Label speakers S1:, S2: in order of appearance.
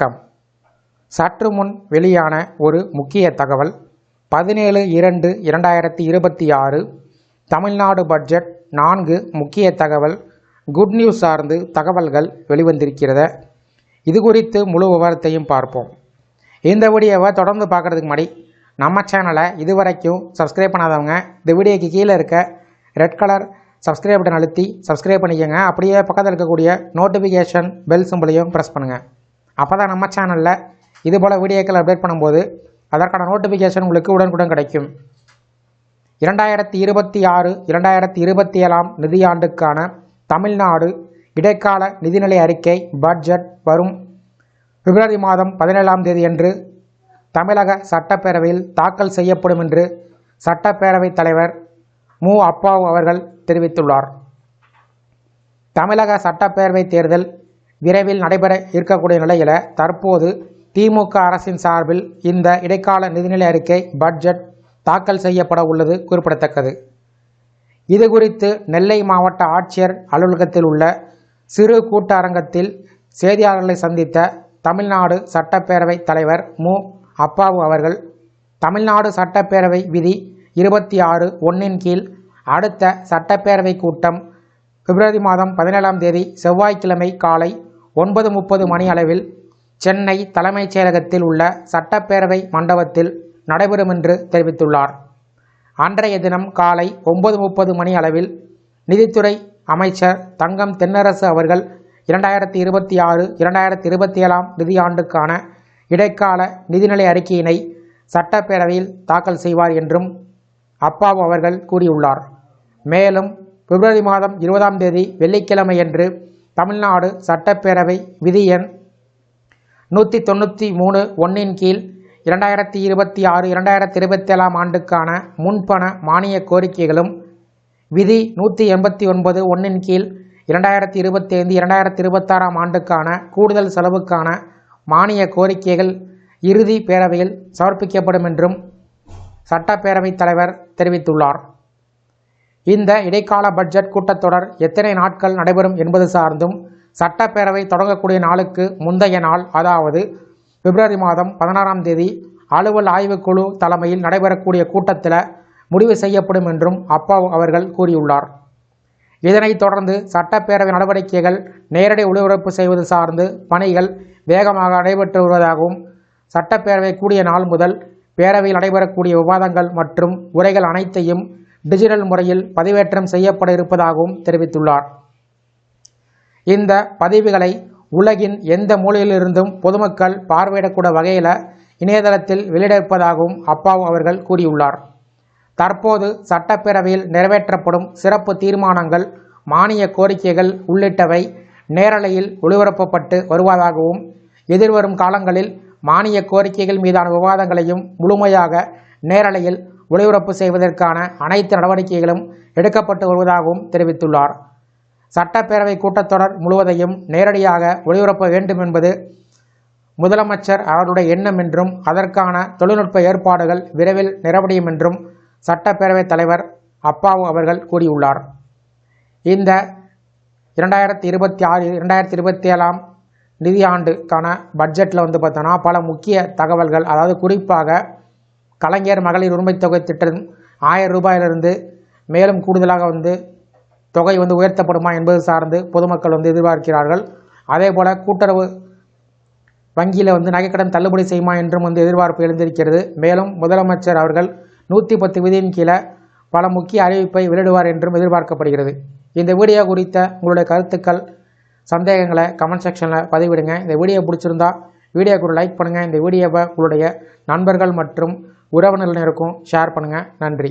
S1: வணக்கம். சற்று முன் வெளியான ஒரு முக்கிய தகவல். பதினேழு இரண்டு இரண்டாயிரத்தி இருபத்தி ஆறு தமிழ்நாடு பட்ஜெட் நான்கு முக்கிய தகவல். குட் நியூஸ் சார்ந்து தகவல்கள் வெளிவந்திருக்கிறத. இது குறித்து முழு விவரத்தையும் பார்ப்போம். இந்த வீடியோவை தொடர்ந்து பார்க்குறதுக்கு முன்னாடி நம்ம சேனலை இதுவரைக்கும் சப்ஸ்கிரைப் பண்ணாதவங்க இந்த வீடியோக்கு கீழே இருக்க ரெட் கலர் சப்ஸ்கிரைப் பட்டன் அழுத்தி சப்ஸ்கிரைப் பண்ணிக்கோங்க. அப்படியே பக்கத்தில் இருக்கக்கூடிய நோட்டிஃபிகேஷன் பெல் சிம்பிளையும் ப்ரெஸ் பண்ணுங்கள் அப்போ தான் நம்ம சேனலில் இது போல் வீடியோக்கள் அப்டேட் பண்ணும்போது அதற்கான நோட்டிஃபிகேஷன் உங்களுக்கு உடனுக்குடன் கிடைக்கும். இரண்டாயிரத்தி இருபத்தி ஆறு இரண்டாயிரத்தி இருபத்தி ஏழாம் நிதியாண்டுக்கான தமிழ்நாடு இடைக்கால நிதிநிலை அறிக்கை பட்ஜெட் வரும் பிப்ரவரி மாதம் பதினேழாம் தேதியன்று தமிழக சட்டப்பேரவையில் தாக்கல் செய்யப்படும் என்று சட்டப்பேரவைத் தலைவர் மு. அப்பாவு அவர்கள் தெரிவித்துள்ளார். தமிழக சட்டப்பேரவை தேர்தல் விரைவில் நடைபெற இருக்கக்கூடிய நிலையில் தற்போது திமுக அரசின் சார்பில் இந்த இடைக்கால நிதிநிலை அறிக்கை பட்ஜெட் தாக்கல் செய்யப்பட உள்ளது குறிப்பிடத்தக்கது. இது குறித்து நெல்லை மாவட்ட ஆட்சியர் அலுவலகத்தில் உள்ள சிறு கூட்டரங்கத்தில் செய்தியாளர்களை சந்தித்த தமிழ்நாடு சட்டப்பேரவை தலைவர் மு. அப்பாவு அவர்கள் தமிழ்நாடு சட்டப்பேரவை விதி இருபத்தி ஆறு ஒன்றின் கீழ் அடுத்த சட்டப்பேரவை கூட்டம் பிப்ரவரி மாதம் பதினேழாம் தேதி செவ்வாய்க்கிழமை காலை ஒன்பது முப்பது மணி அளவில் சென்னை தலைமைச் செயலகத்தில் உள்ள சட்டப்பேரவை மண்டபத்தில் நடைபெறும் என்று தெரிவித்துள்ளார். அன்றைய தினம் காலை ஒன்பது முப்பது மணி அளவில் நிதித்துறை அமைச்சர் தங்கம் தென்னரசு அவர்கள் இரண்டாயிரத்தி இருபத்தி ஆறு இரண்டாயிரத்தி இருபத்தி ஏழாம் நிதியாண்டுக்கான இடைக்கால நிதிநிலை அறிக்கையினை சட்டப்பேரவையில் தாக்கல் செய்வார் என்றும் அப்பாவு அவர்கள் கூறியுள்ளார். மேலும் பிப்ரவரி மாதம் இருபதாம் தேதி வெள்ளிக்கிழமையன்று தமிழ்நாடு சட்டப்பேரவை விதி எண் நூற்றி தொண்ணூற்றி மூணு ஒன்றின் கீழ் இரண்டாயிரத்தி இருபத்தி ஆறு இரண்டாயிரத்தி இருபத்தி ஏழாம் ஆண்டுக்கான முன்பண மானிய கோரிக்கைகளும் விதி நூற்றி எண்பத்தி ஒன்பது ஒன்றின் கீழ் இரண்டாயிரத்தி இருபத்தி ஐந்து இரண்டாயிரத்தி இருபத்தாறாம் ஆண்டுக்கான கூடுதல் செலவுக்கான மானிய கோரிக்கைகள் இறுதி பேரவையில் சமர்ப்பிக்கப்படும் என்றும் சட்டப்பேரவைத் தலைவர் தெரிவித்துள்ளார். இந்த இடைக்கால பட்ஜெட் கூட்டத்தொடர் எத்தனை நாட்கள் நடைபெறும் என்பது சார்ந்தும் சட்டப்பேரவை தொடங்கக்கூடிய நாளுக்கு முந்தைய நாள் அதாவது பிப்ரவரி மாதம் பதினாறாம் தேதி அலுவல் ஆய்வுக்குழு தலைமையில் நடைபெறக்கூடிய கூட்டத்தில் முடிவு செய்யப்படும் என்றும் அப்பா அவர்கள் கூறியுள்ளார். இதனைத் தொடர்ந்து சட்டப்பேரவை நடவடிக்கைகள் நேரடி ஒளிபரப்பு செய்வது சார்ந்து பணிகள் வேகமாக நடைபெற்று வருவதாகவும் சட்டப்பேரவை கூடிய நாள் முதல் பேரவையில் நடைபெறக்கூடிய விவாதங்கள் மற்றும் உரைகள் அனைத்தையும் டிஜிட்டல் முறையில் பதிவேற்றம் செய்யப்பட இருப்பதாகவும் தெரிவித்துள்ளார். இந்த பதிவுகளை உலகின் எந்த மூலையிலிருந்தும் பொதுமக்கள் பார்வையிடக்கூடிய வகையில் இணையதளத்தில் வெளியிடப்பதாகவும் அப்பாவு அவர்கள் கூறியுள்ளார். தற்போது சட்டப்பேரவையில் நிறைவேற்றப்படும் சிறப்பு தீர்மானங்கள் மானிய கோரிக்கைகள் உள்ளிட்டவை நேரலையில் ஒளிபரப்பப்பட்டு வருவதாகவும் எதிர்வரும் காலங்களில் மானிய கோரிக்கைகள் மீதான விவாதங்களையும் முழுமையாக நேரலையில் ஒளிபரப்பு செய்வதற்கான அனைத்து நடவடிக்கைகளும் எடுக்கப்பட்டு வருவதாகவும் தெரிவித்துள்ளார். சட்டப்பேரவை கூட்டத்தொடர் முழுவதையும் நேரடியாக ஒளிபரப்ப வேண்டும் என்பது முதலமைச்சர் அவருடைய எண்ணம் என்றும் அதற்கான தொழில்நுட்ப ஏற்பாடுகள் விரைவில் நிறைவடையும் என்றும் சட்டப்பேரவைத் தலைவர் அப்பாவு அவர்கள் கூறியுள்ளார். இந்த இரண்டாயிரத்தி இருபத்தி ஆறு இரண்டாயிரத்தி இருபத்தி ஏழாம் நிதியாண்டுக்கான பட்ஜெட்டில் வந்து பார்த்தோன்னா பல முக்கிய தகவல்கள் அதாவது குறிப்பாக கலைஞர் மகளிர் உரிமை தொகை திட்டம் ஆயிரம் ரூபாயிலிருந்து மேலும் கூடுதலாக வந்து தொகை வந்து உயர்த்தப்படுமா என்பது சார்ந்து பொதுமக்கள் வந்து எதிர்பார்க்கிறார்கள். அதே போல் கூட்டுறவு வங்கியில் வந்து நகைக்கடன் தள்ளுபடி செய்யுமா என்றும் வந்து எதிர்பார்ப்பு எழுந்திருக்கிறது. மேலும் முதலமைச்சர் அவர்கள் நூற்றி பத்து விதியின் கீழே பல முக்கிய அறிவிப்பை வெளியிடுவார் என்றும் எதிர்பார்க்கப்படுகிறது. இந்த வீடியோ குறித்த உங்களுடைய கருத்துக்கள் சந்தேகங்களை கமெண்ட் செக்ஷனில் பதிவிடுங்க. இந்த வீடியோ பிடிச்சிருந்தா வீடியோக்கு ஒரு லைக் பண்ணுங்கள் இந்த வீடியோவை உங்களுடைய நண்பர்கள் மற்றும் உறவினர்களுக்கும் ஷேர் பண்ணுங்கள் நன்றி.